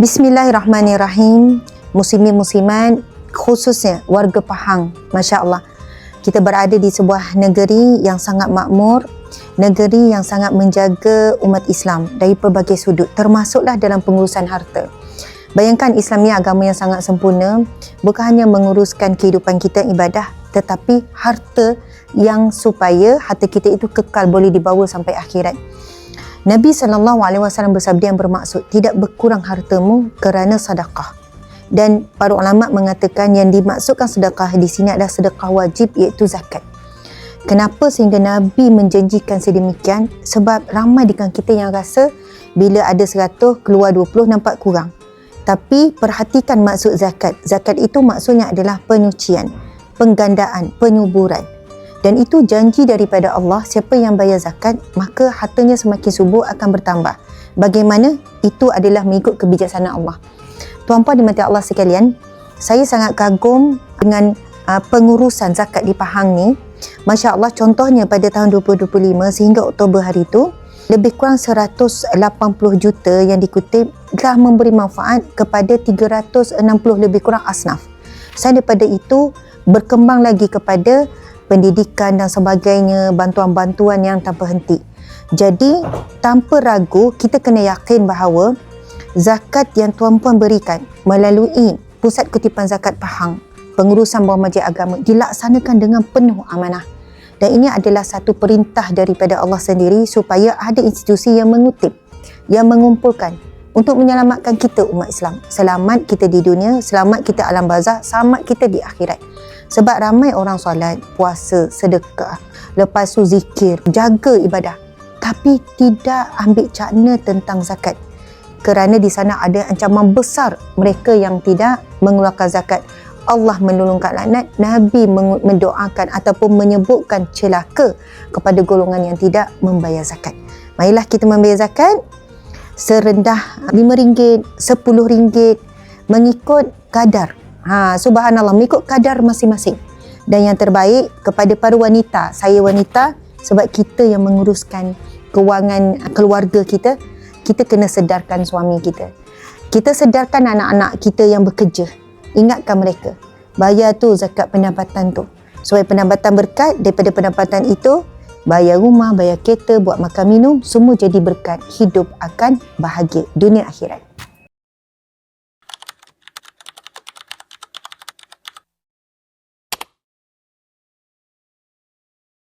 Bismillahirrahmanirrahim. Muslimin muslimat khususnya warga Pahang, masya-Allah. Kita berada di sebuah negeri yang sangat makmur, negeri yang sangat menjaga umat Islam dari pelbagai sudut, termasuklah dalam pengurusan harta. Bayangkan Islam ni agama yang sangat sempurna, bukan hanya menguruskan kehidupan kita ibadah, tetapi harta yang supaya harta kita itu kekal boleh dibawa sampai akhirat. Nabi SAW bersabda yang bermaksud tidak berkurang hartamu kerana sedekah. Dan para ulama mengatakan yang dimaksudkan sedekah di sini adalah sedekah wajib iaitu zakat. Kenapa sehingga Nabi menjanjikan sedemikian? Sebab ramai di kalangan kita yang rasa bila ada 100 keluar 20 nampak kurang. Tapi perhatikan maksud zakat. Zakat itu maksudnya adalah penyucian, penggandaan, penyuburan dan itu janji daripada Allah siapa yang bayar zakat maka hartanya semakin subur akan bertambah. Bagaimana? Itu adalah mengikut kebijaksanaan Allah. Tuan-puan dimati Allah sekalian saya sangat kagum dengan uh, pengurusan zakat di Pahang ni. Masya Allah contohnya pada tahun 2025 sehingga Oktober hari itu lebih kurang 180 juta yang dikutip telah memberi manfaat kepada 360 lebih kurang asnaf. Saya daripada itu berkembang lagi kepada pendidikan dan sebagainya, bantuan-bantuan yang tanpa henti. Jadi, tanpa ragu, kita kena yakin bahawa zakat yang tuan-puan berikan melalui Pusat Kutipan Zakat Pahang, pengurusan bawah majlis agama dilaksanakan dengan penuh amanah. Dan ini adalah satu perintah daripada Allah sendiri supaya ada institusi yang mengutip, yang mengumpulkan untuk menyelamatkan kita umat Islam. Selamat kita di dunia, selamat kita alam bazah, selamat kita di akhirat. Sebab ramai orang solat, puasa, sedekah, lepas tu zikir, jaga ibadah. Tapi tidak ambil cakna tentang zakat. Kerana di sana ada ancaman besar mereka yang tidak mengeluarkan zakat. Allah menurunkan laknat, Nabi mendoakan ataupun menyebutkan celaka kepada golongan yang tidak membayar zakat. Marilah kita membayar zakat serendah RM5, RM10 mengikut kadar Ha, subhanallah mengikut kadar masing-masing. Dan yang terbaik kepada para wanita, saya wanita sebab kita yang menguruskan kewangan keluarga kita, kita kena sedarkan suami kita. Kita sedarkan anak-anak kita yang bekerja. Ingatkan mereka. Bayar tu zakat pendapatan tu. Supaya pendapatan berkat daripada pendapatan itu bayar rumah, bayar kereta, buat makan minum, semua jadi berkat. Hidup akan bahagia dunia akhirat.